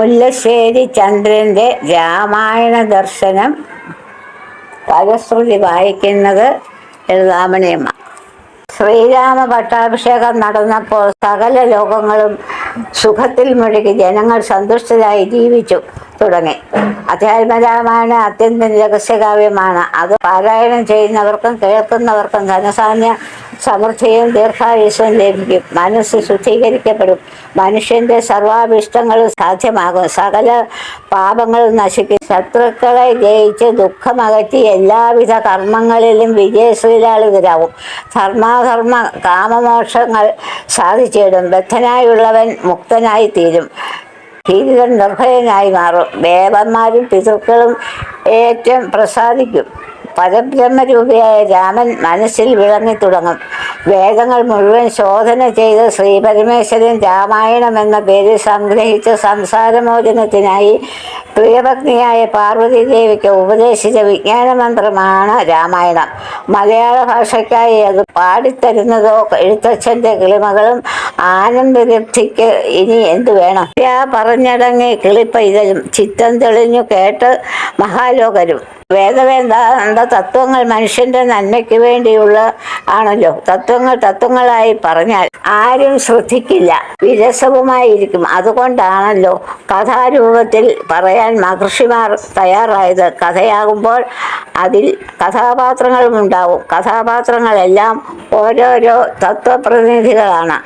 മുല്ലശ്ശേരി ചന്ദ്രന്റെ രാമായണ ദർശനം ഫലശ്രുതി വായിക്കുന്നത് എഴുതാമണിയമ്മ ശ്രീരാമ പട്ടാഭിഷേകം നടന്നപ്പോൾ സകല ലോകങ്ങളും സുഖത്തിൽ മുഴുകി ജനങ്ങൾ സന്തുഷ്ടരായി ജീവിച്ചു തുടങ്ങി. അധ്യാത്മരാമായണ അത്യന്തം രഹസ്യകാവ്യമാണ്. അത് പാരായണം ചെയ്യുന്നവർക്കും കേൾക്കുന്നവർക്കും ധനസാന്യ സമൃദ്ധിയും ദീർഘായുസ്സും ലഭിക്കും. മനസ്സ് ശുദ്ധീകരിക്കപ്പെടും. മനുഷ്യന്റെ സർവാഭിഷ്ടങ്ങളും സാധ്യമാകും. സകല പാപങ്ങൾ നശിക്കും. ശത്രുക്കളെ ജയിച്ച് ദുഃഖമകറ്റി എല്ലാവിധ കർമ്മങ്ങളിലും വിജയശ്രീലാളിതരാകും ധർമാധർമ്മ കാമമോക്ഷങ്ങൾ സാധിച്ചിടും. ബദ്ധനായുള്ളവൻ മുക്തനായി തീരും. ഭീതികൾ നിർഭയനായി മാറും. ദേവന്മാരും പിതൃക്കളും ഏറ്റവും പ്രസാദിക്കും. പരബ്രഹ്മരൂപിയായ രാമൻ മനസ്സിൽ വിളങ്ങി തുടങ്ങും. വേദങ്ങൾ മുഴുവൻ ശോധന ചെയ്ത് ശ്രീ പരമേശ്വരൻ രാമായണം എന്ന പേരിൽ സംഗ്രഹിച്ച സംസാരമോചനത്തിനായി പ്രിയപത്നിയായ പാർവതി ദേവിക്ക് ഉപദേശിച്ച വിജ്ഞാനമന്ത്രമാണ് രാമായണം. മലയാള ഭാഷയ്ക്കായി അത് പാടിത്തരുന്നതോ എഴുത്തച്ഛന്റെ കിളിമകളും ആനന്ദലബ്ധിക്ക് ഇനി എന്തു വേണം? ആ പറഞ്ഞടങ്ങി കിളിപ്പൈതലും ചിത്തം തെളിഞ്ഞു കേട്ട് മഹാലോകരും. വേദവേദാന്ത തത്വങ്ങൾ മനുഷ്യന്റെ നന്മയ്ക്ക് വേണ്ടിയുള്ള ആണല്ലോ. തത്വങ്ങൾ തത്വങ്ങളായി പറഞ്ഞാൽ ആരും ശ്രദ്ധിക്കില്ല. വിരസവുമായിരിക്കും. അതുകൊണ്ടാണല്ലോ കഥാരൂപത്തിൽ പറയാൻ മഹർഷിമാർ തയ്യാറായത്. കഥയാകുമ്പോൾ അതിൽ കഥാപാത്രങ്ങളും ഉണ്ടാവും കഥാപാത്രങ്ങളെല്ലാം ഓരോരോ തത്വപ്രതിനിധികളാണ്.